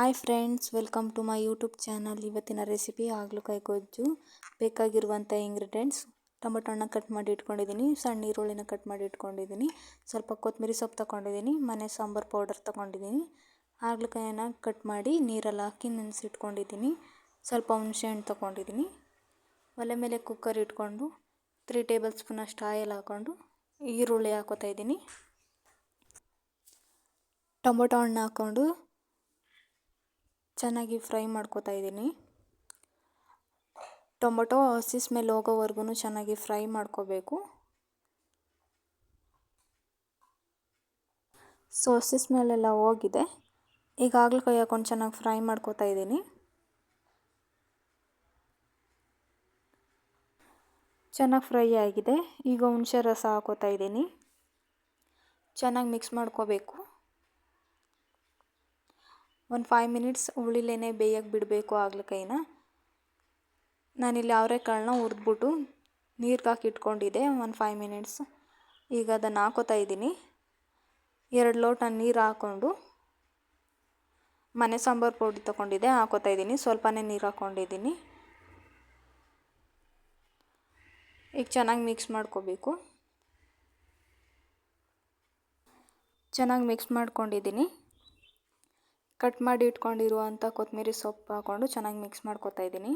Hi friends, welcome to my YouTube channel. ಇವತ್ತಿನ recipe ಹಾಗಲಕಾಯಿ ಗೊಜ್ಜು. ಬೇಕಾಗಿರುವಂಥ ಇಂಗ್ರೀಡಿಯೆಂಟ್ಸ್ ಟೊಮೊಟೊ ಕಟ್ ಮಾಡಿ ಇಟ್ಕೊಂಡಿದ್ದೀನಿ, ಸಣ್ಣ ಈರುಳ್ಳಿನ ಕಟ್ ಮಾಡಿ ಇಟ್ಕೊಂಡಿದ್ದೀನಿ, ಸ್ವಲ್ಪ ಕೊತ್ತಂಬರಿ ಸೊಪ್ಪು ತೊಗೊಂಡಿದ್ದೀನಿ ಮನೆ ಸಾಂಬಾರು ಪೌಡರ್ ತೊಗೊಂಡಿದ್ದೀನಿ ಹಾಗಲಕಾಯಿನ ಕಟ್ ಮಾಡಿ ನೀರಲ್ಲಿ ಹಾಕಿ ನೆನೆಸಿಟ್ಕೊಂಡಿದ್ದೀನಿ. ಸ್ವಲ್ಪ ಹುಣಸೆ ಹಣ್ಣು ತೊಗೊಂಡಿದ್ದೀನಿ ಒಲೆ ಮೇಲೆ ಕುಕ್ಕರ್ ಇಟ್ಕೊಂಡು ತ್ರೀ ಟೇಬಲ್ ಸ್ಪೂನ್ ಅಷ್ಟು ಆಯಿಲ್ ಹಾಕ್ಕೊಂಡು ಈರುಳ್ಳಿ ಹಾಕೋತಾ ಇದ್ದೀನಿ. ಟೊಮೊಟೊ ಹಣ್ಣು ಹಾಕ್ಕೊಂಡು ಚೆನ್ನಾಗಿ ಫ್ರೈ ಮಾಡ್ಕೋತಾ ಇದ್ದೀನಿ. ಟೊಮೊಟೊ ಹಸಿ ಸ್ಮೆಲ್ ಹೋಗೋವರೆಗೂ ಚೆನ್ನಾಗಿ ಫ್ರೈ ಮಾಡ್ಕೋಬೇಕು. ಸೊ ಹಸಿ ಸ್ಮೆಲ್ಲೆಲ್ಲ ಹೋಗಿದೆ. ಈಗ ಕೈ ಹಾಕೊಂಡು ಚೆನ್ನಾಗಿ ಫ್ರೈ ಮಾಡ್ಕೋತಾ ಇದ್ದೀನಿ. ಚೆನ್ನಾಗಿ ಫ್ರೈ ಆಗಿದೆ. ಈಗ ಹುಣಸೆ ರಸ ಹಾಕೋತಾ ಇದ್ದೀನಿ. ಚೆನ್ನಾಗಿ ಮಿಕ್ಸ್ ಮಾಡ್ಕೋಬೇಕು. ಒಂದು ಫೈವ್ ಮಿನಿಟ್ಸ್ ಉಳಿಲೇನೆ ಬೇಯಕ್ಕೆ ಬಿಡಬೇಕು ಹಾಗಲಕಾಯಿನ ನಾನಿಲ್ಲಿ ಅವರೆಕಾಳನ್ನ ಹುರಿದ್ಬಿಟ್ಟು ನೀರಿಗೆ ಹಾಕಿ ಇಟ್ಕೊಂಡಿದ್ದೆ ಒಂದು ಫೈವ್ ಮಿನಿಟ್ಸ್ ಈಗ ಅದನ್ನು ಹಾಕೋತಾ ಇದ್ದೀನಿ. ಎರಡು ಲೋಟ ನೀರು ಹಾಕ್ಕೊಂಡು ಮನೆ ಸಾಂಬಾರು ಪೌಡ್ರ್ ತೊಗೊಂಡಿದ್ದೆ, ಹಾಕೋತಾ ಇದ್ದೀನಿ. ಸ್ವಲ್ಪನೇ ನೀರು ಹಾಕ್ಕೊಂಡಿದ್ದೀನಿ ಈಗ ಚೆನ್ನಾಗಿ ಮಿಕ್ಸ್ ಮಾಡ್ಕೋಬೇಕು. ಚೆನ್ನಾಗಿ ಮಿಕ್ಸ್ ಮಾಡ್ಕೊಂಡಿದ್ದೀನಿ. ಕಟ್ ಮಾಡಿ ಇಟ್ಕೊಂಡಿರುವಂಥ ಕೊತ್ತಂಬರಿ ಸೊಪ್ಪು ಹಾಕ್ಕೊಂಡು ಚೆನ್ನಾಗಿ ಮಿಕ್ಸ್ ಮಾಡ್ಕೊತಾ ಇದ್ದೀನಿ.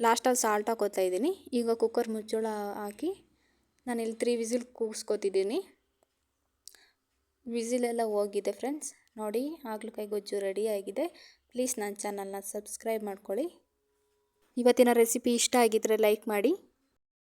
ಲಾಸ್ಟಲ್ಲಿ ಸಾಲ್ಟ್ ಹಾಕೋತಾ ಇದ್ದೀನಿ. ಈಗ ಕುಕ್ಕರ್ ಮುಚ್ಚಳ ಹಾಕಿ ನಾನು ಇಲ್ಲಿ ತ್ರೀ ವಿಸಿಲ್ ಕೂಗಿಸ್ಕೊತಿದ್ದೀನಿ. ವಿಸಿಲೆಲ್ಲ ಹೋಗಿದೆ ಫ್ರೆಂಡ್ಸ್ ನೋಡಿ ಹಾಗಲಕಾಯಿ ಗೊಜ್ಜು ರೆಡಿ ಆಗಿದೆ. ಪ್ಲೀಸ್ ನನ್ನ ಚಾನಲ್ನ ಸಬ್ಸ್ಕ್ರೈಬ್ ಮಾಡ್ಕೊಳ್ಳಿ. ಇವತ್ತಿನ ರೆಸಿಪಿ ಇಷ್ಟ ಆಗಿದ್ದರೆ ಲೈಕ್ ಮಾಡಿ.